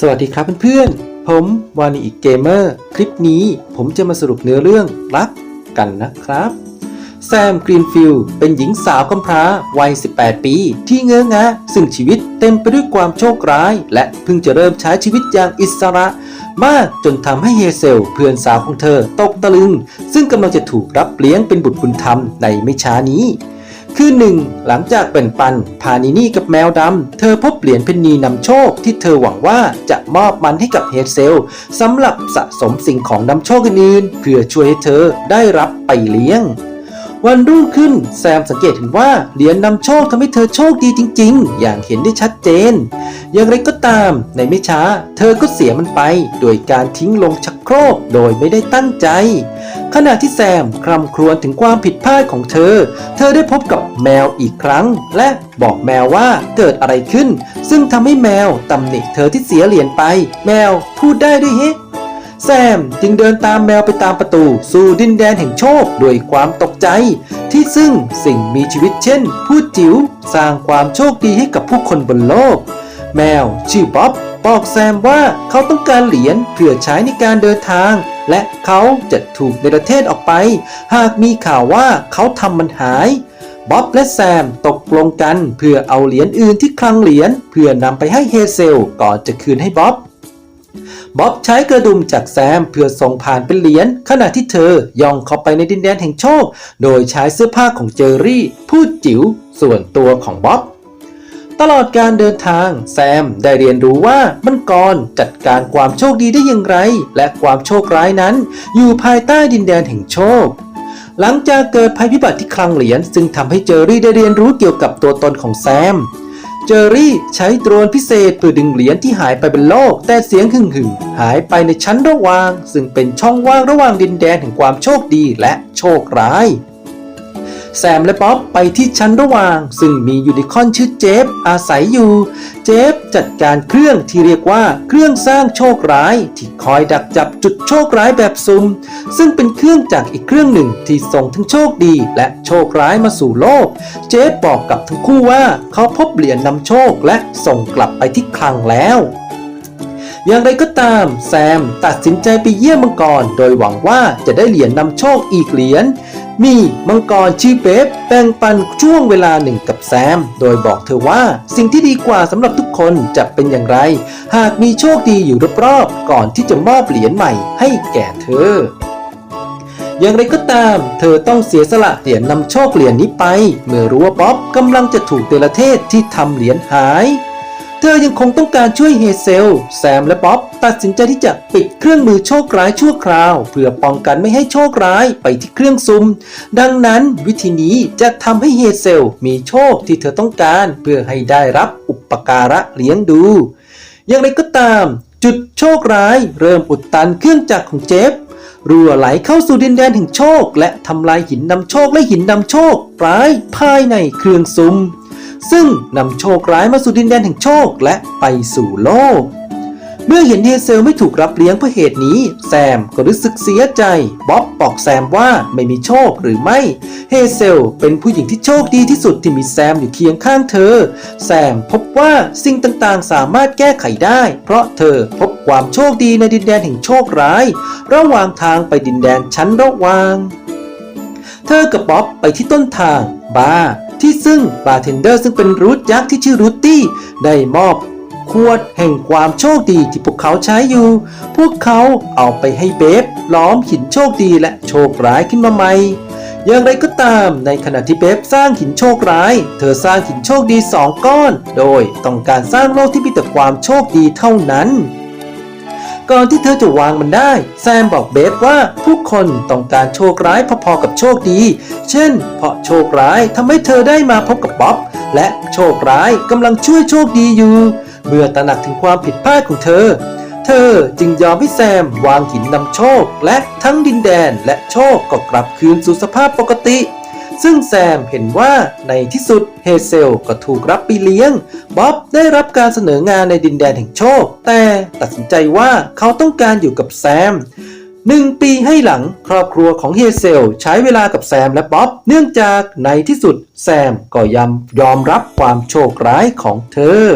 สวัสดีครับเพื่อนๆ ผมวานีอีกเกมเมอร์ คลิปนี้ผมจะมาสรุปเนื้อเรื่องรักกันนะครับ แซมกรีนฟิลเป็นหญิงสาวกำพร้าวัย 18 ปี ที่เงื้องะซึ่งชีวิตเต็มไปด้วยความโชคร้าย และเพิ่งจะเริ่มใช้ชีวิตอย่างอิสระ มากจนทำให้เฮเซล เพื่อนสาวของเธอตกตะลึง ซึ่งกำลังจะถูกรับเลี้ยงเป็นบุตรบุญธรรมในไม่ช้านี้ คือหนึ่งหลังจากแบ่งปันพานินี่กับแมวดำ เธอพบเหรียญเพนนีนำโชคที่เธอหวังว่าจะมอบมันให้กับเฮดเซลสำหรับสะสมสิ่งของนำโชคอื่นๆเพื่อช่วยให้เธอได้รับไปเลี้ยง วันรุ่งขึ้นแซมสังเกตเห็นว่าเหรียญนำโชคทำให้เธอโชคดีจริง ๆ อย่างเห็นได้ชัดเจน อย่างไรก็ตามในไม่ช้า เธอก็เสียมันไป โดยการทิ้งลงชักโครกโดยไม่ได้ตั้งใจ ขณะที่แซมคร่ำครวญถึงความผิดพลาดของเธอ เธอได้พบกับแมวอีกครั้ง และบอกแมวว่าเกิดอะไรขึ้น ซึ่งทำให้แมวตำหนิเธอที่เสียเหรียญไป แมวพูดได้ด้วยเฮะ แซมจึงเดินตามแมวไปตามประตู สู่ดินแดนแห่งโชคด้วยความตกใจ ที่ซึ่งสิ่งมีชีวิตเช่น ผู้จิ๋วสร้างความโชคดีให้กับผู้คนบนโลก แมวชื่อบ๊อบบอกแซมว่าเขาต้องการเหรียญเพื่อใช้ในการเดินทาง และเขาจะถูกในประเทศออกไป หากมีข่าวว่าเขาทำมันหายบ๊อบและแซมตกลงกันเพื่อเอาเหรียญอื่นที่คลังเหรียญเพื่อนำไปให้เฮเซลก่อนจะคืนให้บ๊อบ บ๊อบใช้กระดุมจากแซมเพื่อส่งผ่านเป็นเหรียญขณะที่เธอย่องเข้าไปในดินแดนแห่งโชค โดยใช้เสื้อผ้าของเจอรี่ผู้จิ๋วส่วนตัวของบ๊อบตลอดการเดินทางแซมได้เรียนรู้ว่ามังกรจัดการความโชคดีได้อย่างไร และความโชคร้ายนั้น อยู่ภายใต้ดินแดนแห่งโชค หลังจากเกิดภัยพิบัติที่คลังเหรียญซึ่งทำให้เจอรี่ได้เรียนรู้เกี่ยวกับตัวตนของแซม เจอรี่ใช้โดรนพิเศษเพื่อดึงเหรียญที่หายไปเป็นโลก แต่เสียงหึ่งหึ่งหายไปในชั้นระหว่าง ซึ่งเป็นช่องว่างระหว่างดินแดนแห่งความโชคดีและโชคร้าย แซมและป๊อปไปที่ชั้นระหว่าง ซึ่งมียูนิคอนชื่อเจฟอาศัยอยู่ เจฟจัดการเครื่องที่เรียกว่าเครื่องสร้างโชคร้าย ที่คอยดักจับจุดโชคร้ายแบบซุ่มซึ่งเป็นเครื่องจักรอีกเครื่องหนึ่งที่ส่งทั้งโชคดีและโชคร้ายมาสู่โลก เจฟบอกกับทั้งคู่ว่าเขาพบเหรียญนำโชคและส่งกลับไปที่คลังแล้วอย่างไรก็ตาม แซมตัดสินใจไปเยี่ยมมังกร โดยหวังว่าจะได้เหรียญนำโชคอีกเหรียญ มีมังกรชื่อเบฟแบ่งปันช่วงเวลาหนึ่งกับแซม โดยบอกเธอว่าสิ่งที่ดีกว่าสำหรับทุกคนจะเป็นอย่างไร หากมีโชคดีอยู่รอบๆก่อนที่จะมอบเหรียญใหม่ให้แก่เธอ อย่างไรก็ตาม เธอต้องเสียสละเหรียญนำโชคเหรียญนี้ไป เมื่อรู้ว่าบ๊อบกำลังจะถูกเตลเทศที่ทำเหรียญหาย เธอยังคงต้องการช่วยเฮเซล แซมและบ๊อบตัดสินใจที่จะปิดเครื่องมือโชคร้ายชั่วคราว เพื่อป้องกันไม่ให้โชคร้ายไปที่เครื่องซุม ดังนั้นวิธีนี้จะทำให้เฮเซลมีโชคที่เธอต้องการ เพื่อให้ได้รับอุปการะเลี้ยงดู อย่างไรก็ตาม จุดโชคร้ายเริ่มอุดตันเครื่องจักรของเจฟรั่วไหลเข้าสู่ดินแดนแห่งโชค และทำลายหินนำโชคและหินนำโชคร้ายภายในเครื่องซุ่ม ซึ่งนำโชคร้ายมาสู่ดินแดนแห่งโชคและไปสู่โลก เมื่อเห็นเฮเซลไม่ถูกรับเลี้ยงเพราะเหตุนี้ แซมก็รู้สึกเสียใจ บ๊อบบอกแซมว่าไม่มีโชคหรือไม่ เฮเซลเป็นผู้หญิงที่โชคดีที่สุดที่มีแซมอยู่เคียงข้างเธอ แซมพบว่าสิ่งต่างๆ สามารถแก้ไขได้ เพราะเธอพบความโชคดีในดินแดนแห่งโชคร้าย ระหว่างทางไปดินแดนชั้นระหว่างเธอกับบ๊อบไปที่ต้นทางบาร์ ที่ซึ่งบาร์เทนเดอร์ซึ่งเป็นรูทยักษ์ที่ชื่อรูตตี้ได้มอบขวดแห่งความโชคดีที่พวกเขาใช้อยู่ พวกเขาเอาไปให้เบฟล้อมหินโชคดีและโชคร้ายขึ้นมาใหม่ อย่างไรก็ตามในขณะที่เบฟสร้างหินโชคร้าย เธอสร้างหินโชคดีสองก้อน โดยต้องการสร้างโลกที่มีแต่ความโชคดีเท่านั้น ก่อนที่เธอจะวางมันได้ แซมบอกเบฟว่าผู้คนต้องการโชคร้ายพอๆกับโชคดี เช่น เพราะโชคร้ายทำให้เธอได้มาพบกับบ๊อบ และโชคร้ายกำลังช่วยโชคดีอยู่ เมื่อตระหนักถึงความผิดพลาดของเธอ เธอจึงยอมให้แซมวางหินนำโชค และทั้งดินแดนและโชคก็กลับคืนสู่สภาพปกติ ซึ่งแซมเห็นว่าในที่สุดเฮเซลก็ถูกรับไปเลี้ยง บ๊อบได้รับการเสนองานในดินแดนแห่งโชค แต่ตัดสินใจว่าเขาต้องการอยู่กับแซมหนึ่งปีให้หลังครอบครัวของเฮเซลใช้เวลากับแซมและบ๊อบ เนื่องจากในที่สุดแซมก็ยอมยอมรับความโชคร้ายของเธอ